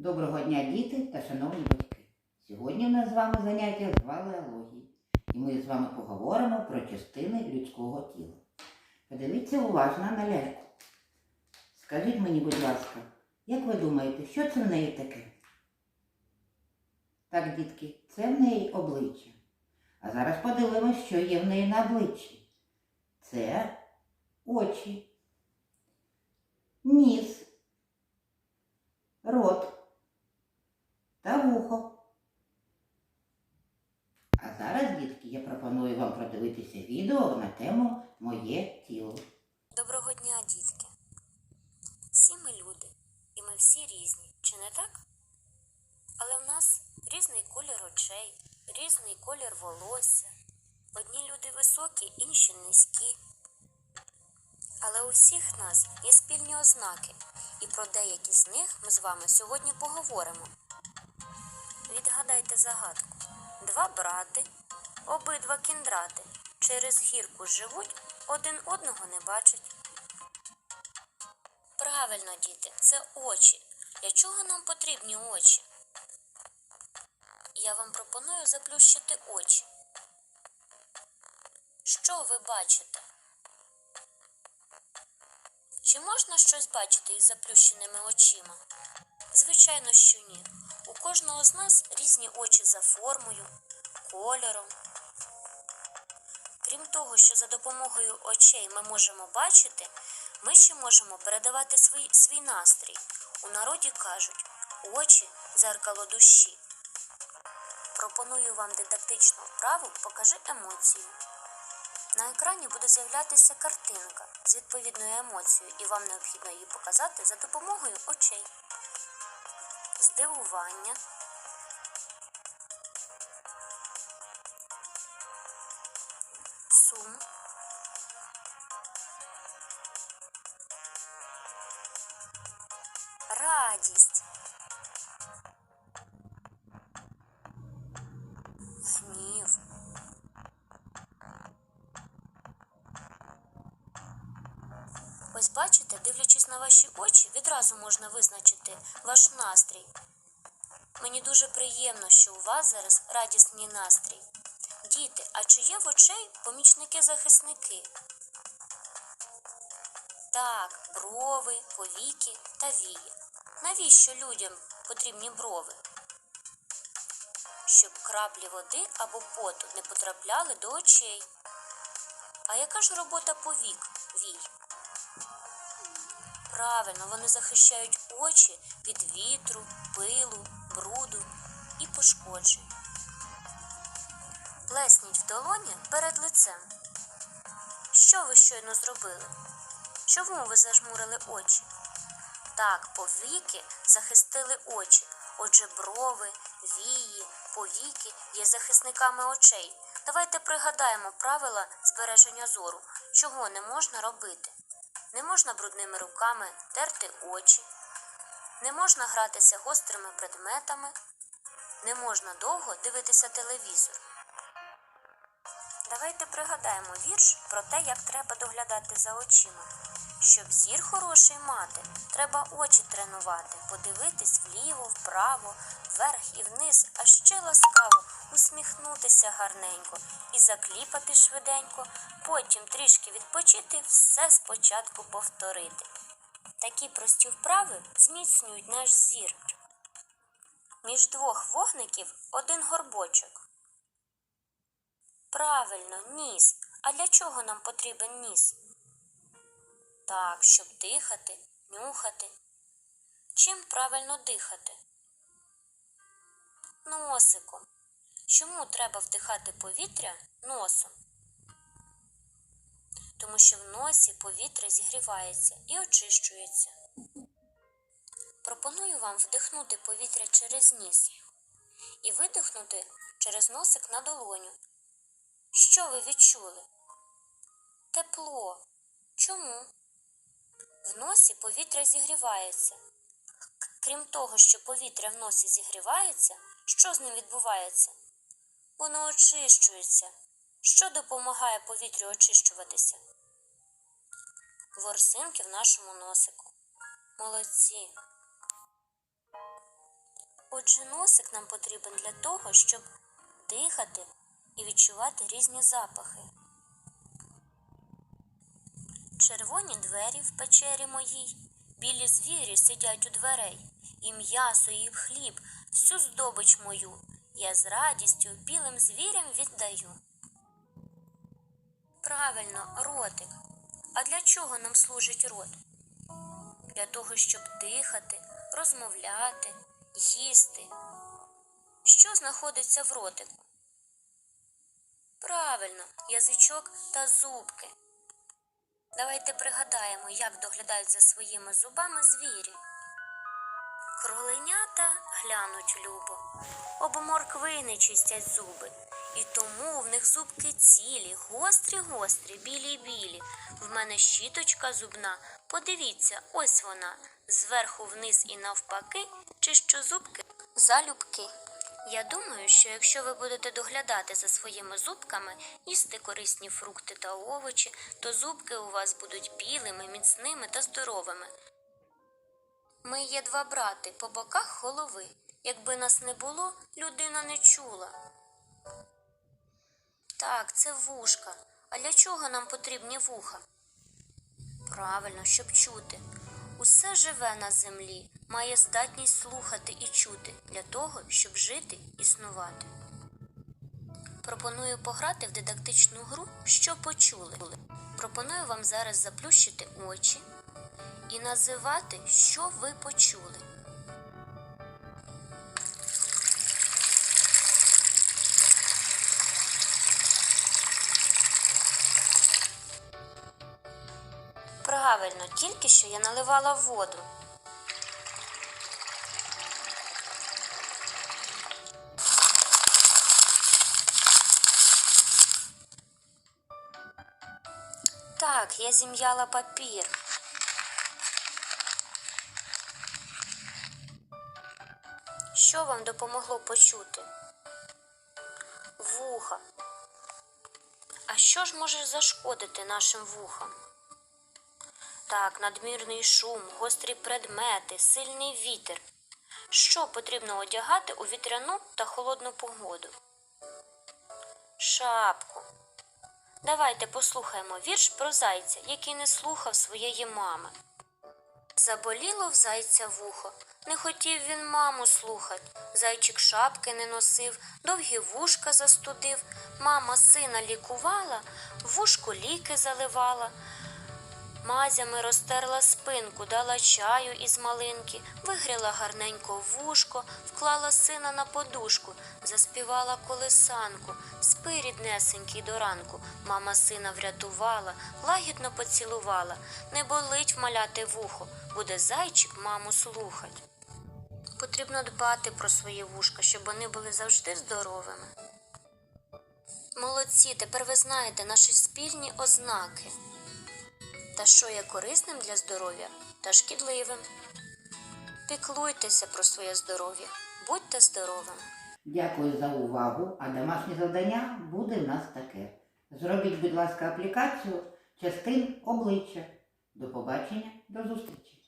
Доброго дня, діти та шановні батьки. Сьогодні в нас з вами заняття з валеології. І ми з вами поговоримо про частини людського тіла. Подивіться уважно на ляльку. Скажіть мені, будь ласка, як ви думаєте, що це в неї таке? Так, дітки, це в неї обличчя. А зараз подивимось, що є в неї на обличчі. Це очі, ніс, рот та вухо. А зараз, дітки, я пропоную вам продивитися відео на тему Моє тіло. Доброго дня, дітки. Всі ми люди, і ми всі різні, чи не так? Але в нас різний колір очей, різний колір волосся. Одні люди високі, інші низькі. Але у всіх нас є спільні ознаки, і про деякі з них ми з вами сьогодні поговоримо. Відгадайте загадку. Два брати, обидва кіндрати, через гірку живуть, один одного не бачать. Правильно, діти, це очі. Для чого нам потрібні очі? Я вам пропоную заплющити очі. Що ви бачите? Чи можна щось бачити із заплющеними очима? Звичайно, що ні. У кожного з нас різні очі за формою, кольором. Крім того, що за допомогою очей ми можемо бачити, ми ще можемо передавати свій, свій настрій. У народі кажуть очі дзеркало душі. Пропоную вам дидактичну вправу Покажи емоцію. На екрані буде з'являтися картинка з відповідною емоцією, і вам необхідно її показати за допомогою очей. Здивування, сум, радість, на ваші очі, відразу можна визначити ваш настрій. Мені дуже приємно, що у вас зараз радісний настрій. Діти, а чи є в очей помічники-захисники? Так, брови, повіки та вії. Навіщо людям потрібні брови? Щоб краплі води або поту не потрапляли до очей. А яка ж робота повік вій? Правильно, вони захищають очі від вітру, пилу, бруду і пошкоджень. Плесніть в долоні перед лицем. Що ви щойно зробили? Чому ви зажмурили очі? Так, повіки захистили очі. Отже, брови, вії, повіки є захисниками очей. Давайте пригадаємо правила збереження зору, чого не можна робити. Не можна брудними руками терти очі, не можна гратися гострими предметами, не можна довго дивитися телевізор. Давайте пригадаємо вірш про те, як треба доглядати за очима. Щоб зір хороший мати, треба очі тренувати, подивитись вліво, вправо, вверх і вниз, а ще ласкаво усміхнутися гарненько і закліпати швиденько, потім трішки відпочити, все спочатку повторити. Такі прості вправи зміцнюють наш зір. Між двох вогників один горбочок. Правильно, ніс. А для чого нам потрібен ніс? Так, щоб дихати, нюхати. Чим правильно дихати? Носиком. Чому треба вдихати повітря носом? Тому що в носі повітря зігрівається і очищується. Пропоную вам вдихнути повітря через ніс і видихнути через носик на долоню. Що ви відчули? Тепло. Чому? В носі повітря зігрівається. Крім того, що повітря в носі зігрівається, що з ним відбувається? Воно очищується. Що допомагає повітрю очищуватися? Ворсинки в нашому носику. Молодці. Отже, носик нам потрібен для того, щоб дихати і відчувати різні запахи. Червоні двері в печері моїй, білі звірі сидять у дверей, і м'ясо, і хліб, всю здобич мою я з радістю білим звірям віддаю. Правильно, ротик. А для чого нам служить рот? Для того, щоб дихати, розмовляти, їсти. Що знаходиться в ротику? Правильно, язичок та зубки. Давайте пригадаємо, як доглядають за своїми зубами звірі. Кроленята глянуть любо, об морквини чистять зуби, і тому в них зубки цілі, гострі, гострі, білі, білі. В мене щіточка зубна. Подивіться, ось вона, зверху вниз і навпаки, чищу зубки залюбки. Я думаю, що якщо ви будете доглядати за своїми зубками, їсти корисні фрукти та овочі, то зубки у вас будуть білими, міцними та здоровими. Ми є два брати по боках голови. Якби нас не було, людина не чула. Так, це вушка. А для чого нам потрібні вуха? Правильно, щоб чути. Усе живе на землі, має здатність слухати і чути для того, щоб жити, існувати. Пропоную пограти в дидактичну гру, що почули. Пропоную вам зараз заплющити очі і називати, що ви почули. Правильно, тільки що я наливала воду. Так, я зім'яла папір. Що вам допомогло почути? Вуха. А що ж може зашкодити нашим вухам? Так, надмірний шум, гострі предмети, сильний вітер. Що потрібно одягати у вітряну та холодну погоду? Шапку. Давайте послухаємо вірш про зайця, який не слухав своєї мами. Заболіло в зайця вухо, не хотів він маму слухать. Зайчик шапки не носив, довгі вушка застудив. Мама сина лікувала, вушку ліки заливала. Мазями розтерла спинку, дала чаю із малинки, вигріла гарненько вушко, вклала сина на подушку, заспівала колисанку, спи, ріднесенький до ранку. Мама сина врятувала, лагідно поцілувала. Не болить вмаляти вухо, буде зайчик маму слухать. Потрібно дбати про свої вушка, щоб вони були завжди здоровими. Молодці, тепер ви знаєте наші спільні ознаки та що є корисним для здоров'я та шкідливим. Піклуйтеся про своє здоров'я, будьте здоровими. Дякую за увагу, а домашнє завдання буде в нас таке. Зробіть, будь ласка, аплікацію частин обличчя. До побачення, до зустрічі!